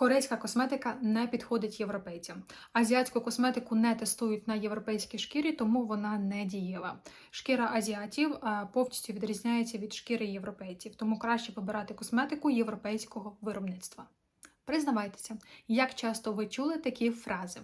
Корейська косметика не підходить європейцям. Азіатську косметику не тестують на європейській шкірі, тому вона не дієва. Шкіра азіатів повністю відрізняється від шкіри європейців, тому краще вибирати косметику європейського виробництва. Признавайтеся, як часто ви чули такі фрази.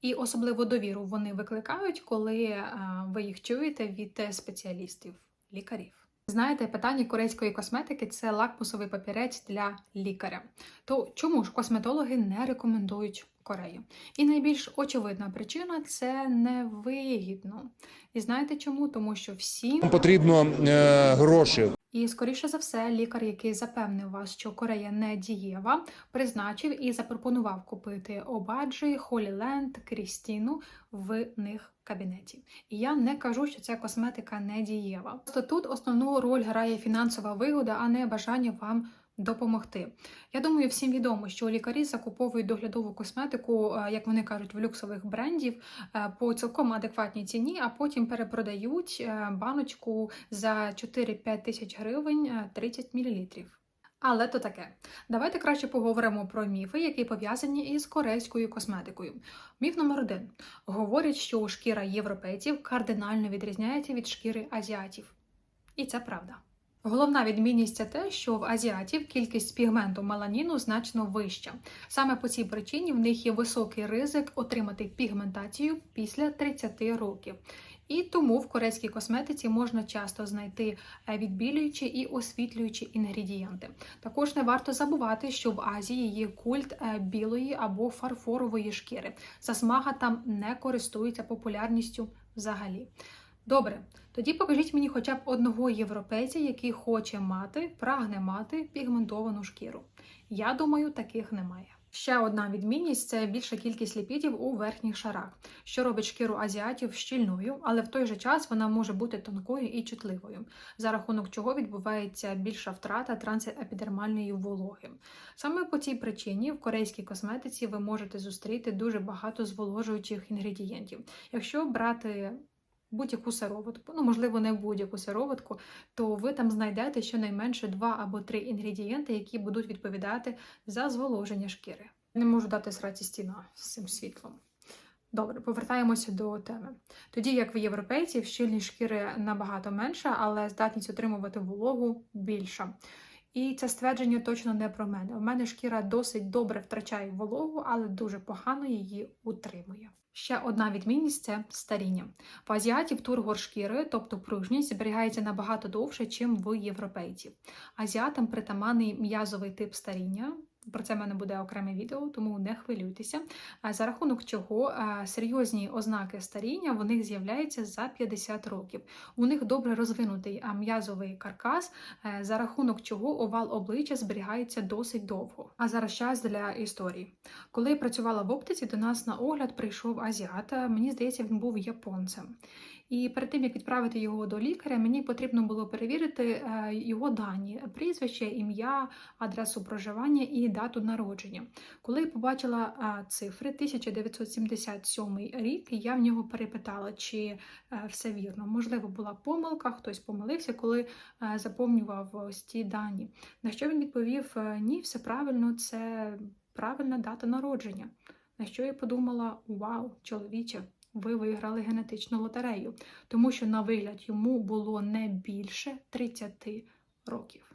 І особливо довіру вони викликають, коли ви їх чуєте від спеціалістів, лікарів. Знаєте, питання корейської косметики це лакмусовий папірець для лікаря. То чому ж косметологи не рекомендують Корею? І найбільш очевидна причина це невигідно. І знаєте чому? Тому що всім потрібно е, гроші. І, скоріше за все, лікар, який запевнив вас, що Корея не дієва, призначив і запропонував купити обаджі, Холіленд, Крістіну в них кабінеті. І я не кажу, що ця косметика не дієва. Просто тут основну роль грає фінансова вигода, а не бажання вам. Допомогти. Я думаю, всім відомо, що лікарі закуповують доглядову косметику, е, як вони кажуть, в люксових брендів е, по цілком адекватній ціні, а потім перепродають е, баночку за 4-5 тисяч гривень е, 30 мл. Але то таке. Давайте краще поговоримо про міфи, які пов'язані із корейською косметикою. Міф номер один: говорять, що шкіра європейців кардинально відрізняється від шкіри азіатів. І це правда. Головна відмінність це те, що в азіатів кількість пігменту меланіну значно вища. Саме по цій причині в них є високий ризик отримати пігментацію після 30 років. І тому в корейській косметиці можна часто знайти е, відбілюючі і освітлюючі інгредієнти. Також не варто забувати, що в Азії є культ е, білої або фарфорової шкіри. Засмага там не користується популярністю взагалі. Добре, тоді покажіть мені хоча б одного європейця, який хоче мати, прагне мати пігментовану шкіру. Я думаю, таких немає. Ще одна відмінність це більша кількість ліпідів у верхніх шарах, що робить шкіру азіатів щільною, але в той же час вона може бути тонкою і чутливою, за рахунок чого відбувається більша втрата трансепідермальної вологи. Саме по цій причині в корейській косметиці ви можете зустріти дуже багато зволожуючих інгредієнтів. Якщо брати будь-яку сироватку, ну можливо, не будь-яку сироватку, то ви там знайдете щонайменше два або три інгредієнти, які будуть відповідати за зволоження шкіри. Не можу дати сраці стіна з цим світлом. Добре, повертаємося до теми. Тоді як в європейців щільність шкіри набагато менша, але здатність отримувати вологу більша. І це ствердження точно не про мене. У мене шкіра досить добре втрачає вологу, але дуже погано її утримує. Ще одна відмінність це старіння. В азіатів тургор шкіри, тобто пружність, зберігається набагато довше, ніж в європейців. Азіатам притаманний м'язовий тип старіння. Про це в мене буде окреме відео, тому не хвилюйтеся. За рахунок чого серйозні ознаки старіння в них з'являються за 50 років. У них добре розвинутий м'язовий каркас, е, за рахунок чого овал обличчя зберігається досить довго. А зараз час для історії. Коли я працювала в оптиці, до нас на огляд прийшов азіат. Мені здається, він був японцем. І перед тим як відправити його до лікаря, мені потрібно було перевірити е, його дані: прізвище, ім'я, адресу проживання і дату народження. Коли я побачила е, цифри 1977 рік, я в нього перепитала, чи е, все вірно. Можливо, була помилка, хтось помилився, коли заповнював ось ті дані. На що він відповів: ні, все правильно, це правильна дата народження. На що я подумала: вау, чоловіче, ви виграли генетичну лотерею, тому що на вигляд йому було не більше 30 років.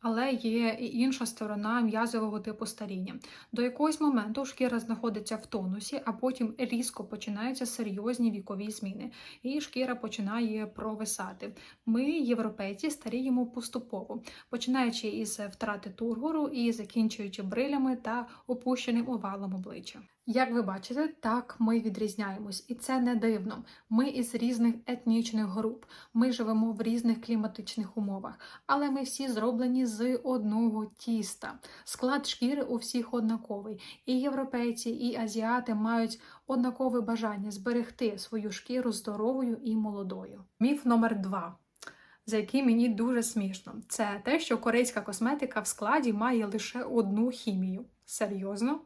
Але є і інша сторона м'язового типу старіння. До якогось моменту шкіра знаходиться в тонусі, а потім різко починаються серйозні вікові зміни, і шкіра починає провисати. Ми, європейці, старіємо поступово, починаючи із втрати тургору і закінчуючи брилями та опущеним овалом обличчя. Як ви бачите, так ми відрізняємось, і це не дивно. Ми із різних етнічних груп, ми живемо в різних кліматичних умовах, але ми всі зроблені з одного тіста. Склад шкіри у всіх однаковий. І європейці, і азіати мають однакове бажання зберегти свою шкіру здоровою і молодою. Міф номер два. За який мені дуже смішно, це те, що корейська косметика в складі має лише одну хімію. Серйозно?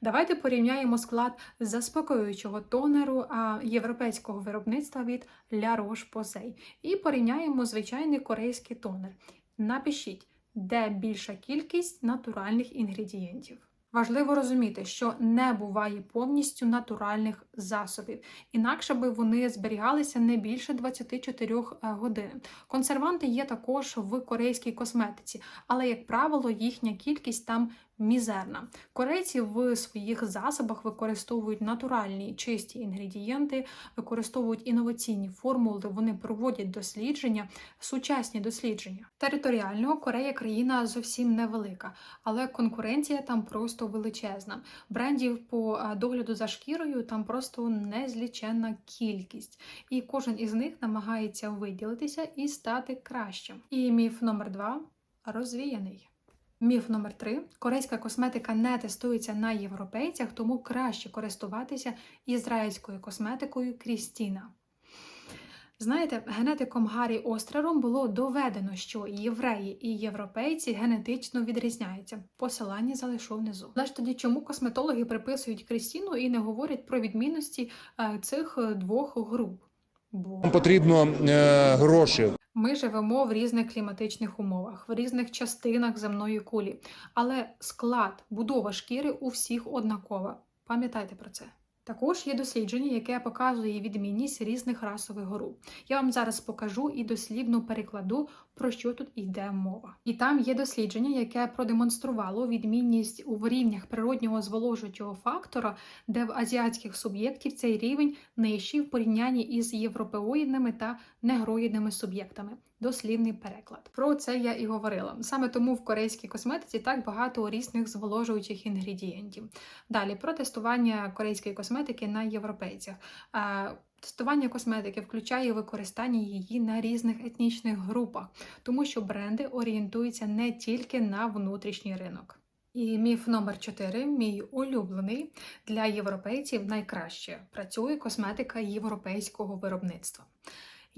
Давайте порівняємо склад заспокоюючого тонеру європейського виробництва від La Roche-Posay і порівняємо звичайний корейський тонер. Напишіть, де більша кількість натуральних інгредієнтів. Важливо розуміти, що не буває повністю натуральних засобів, інакше би вони зберігалися не більше 24 годин. Консерванти є також в корейській косметиці, але, як правило, їхня кількість там мізерна. Корейці в своїх засобах використовують натуральні чисті інгредієнти, використовують інноваційні формули, вони проводять дослідження, сучасні дослідження. Територіально Корея країна зовсім невелика, але конкуренція там просто величезна. Брендів по догляду за шкірою там просто незліченна кількість, і кожен із них намагається виділитися і стати кращим. І міф номер два розвіяний. Міф номер три: корейська косметика не тестується на європейцях, тому краще користуватися ізраїльською косметикою Крістіна. Знаєте, генетиком Гаррі Острером було доведено, що євреї і європейці генетично відрізняються. Посилання залишу внизу. Але тоді чому косметологи приписують Крістіну і не говорять про відмінності е, цих е, двох груп? Бо потрібно е, гроші. Ми живемо в різних кліматичних умовах, в різних частинах земної кулі, але склад, будова шкіри у всіх однакова. Пам'ятайте про це. Також є дослідження, яке показує відмінність різних расових груп. Я вам зараз покажу і дослівно перекладу, про що тут йде мова. І там є дослідження, яке продемонструвало відмінність у рівнях природнього зволожуючого фактора, де в азіатських суб'єктів цей рівень нижчий в порівнянні із європеоїдними та негроїдними суб'єктами. Дослівний переклад. Про це я і говорила. Саме тому в корейській косметиці так багато різних зволожуючих інгредієнтів. Далі про тестування корейської косметики на європейцях. Е, Тестування косметики включає використання її на різних етнічних групах, тому що бренди орієнтуються не тільки на внутрішній ринок. І міф номер 4, мій улюблений для європейців найкраще працює косметика європейського виробництва.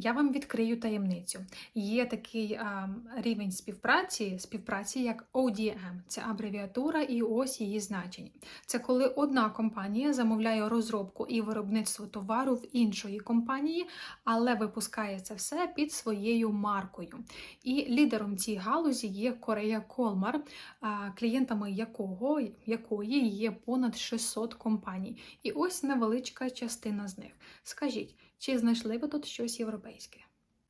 Я вам відкрию таємницю. Є такий а, рівень співпраці, співпраці як ODM. Це абревіатура і ось її значення. Це коли одна компанія замовляє розробку і виробництво товару в іншої компанії, але випускає це все під своєю маркою. І лідером цієї галузі є Корея Колмар, а, клієнтами якого якої є понад 600 компаній. І ось невеличка частина з них. Скажіть. Чи знайшли ви тут щось європейське?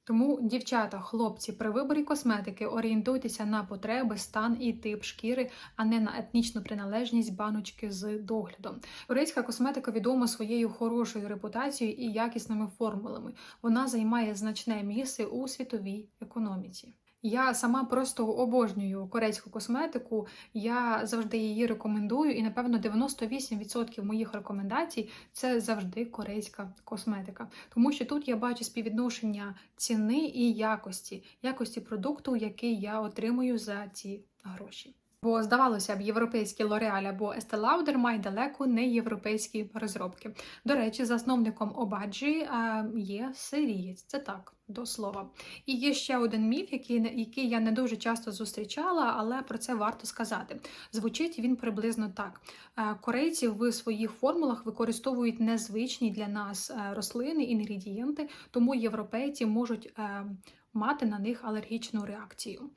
Тому, дівчата, хлопці, при виборі косметики орієнтуйтеся на потреби, стан і тип шкіри, а не на етнічну приналежність баночки з доглядом. Корейська косметика відома своєю хорошою репутацією і якісними формулами. Вона займає значне місце у світовій економіці. Я сама просто обожнюю корейську косметику. Я завжди її рекомендую, і напевно 98% моїх рекомендацій це завжди корейська косметика. Тому що тут я бачу співвідношення ціни і якості, якості продукту, який я отримую за ці гроші. Бо здавалося б, європейський L'Oreal або Estee Lauder мають далеко не європейські розробки. До речі, засновником Обаджі є сирієць. Це так, до слова. І є ще один міф, який, який я не дуже часто зустрічала, але про це варто сказати. Звучить він приблизно так: Е, корейці в своїх формулах використовують незвичні для нас е, рослини, інгредієнти, тому європейці можуть е, мати на них алергічну реакцію.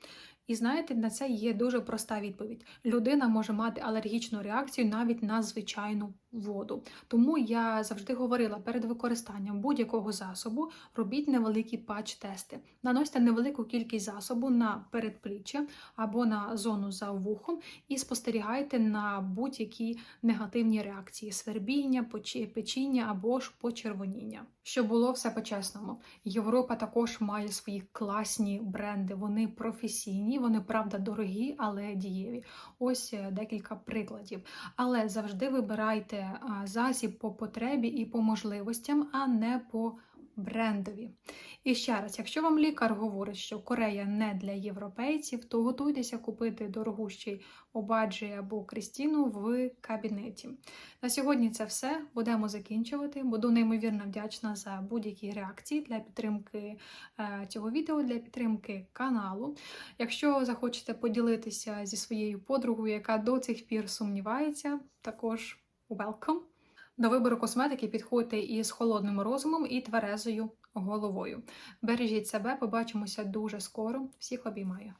І знаєте, на це є дуже проста відповідь. Людина може мати алергічну реакцію навіть на звичайну воду. Тому я завжди говорила перед використанням будь-якого засобу робіть невеликі патч-тести. Наносьте невелику кількість засобу на передпліччя або на зону за вухом і спостерігайте на будь-які негативні реакції свербіння, печіння або ж почервоніння. Щоб було все по-чесному. Європа також має свої класні бренди. Вони професійні, вони правда дорогі, але дієві. Ось декілька прикладів. Але завжди вибирайте засіб по потребі і по можливостям, а не по брендові. І ще раз, якщо вам лікар говорить, що Корея не для європейців, то готуйтеся купити дорогущий обаджі або Крістіну в кабінеті. На сьогодні це все. Будемо закінчувати. Буду неймовірно вдячна за будь-які реакції для підтримки е, цього відео, для підтримки каналу. Якщо захочете поділитися зі своєю подругою, яка до цих пір сумнівається, також welcome! До вибору косметики підходьте із холодним розумом і тверезою головою. Бережіть себе, побачимося дуже скоро. Всіх обіймаю!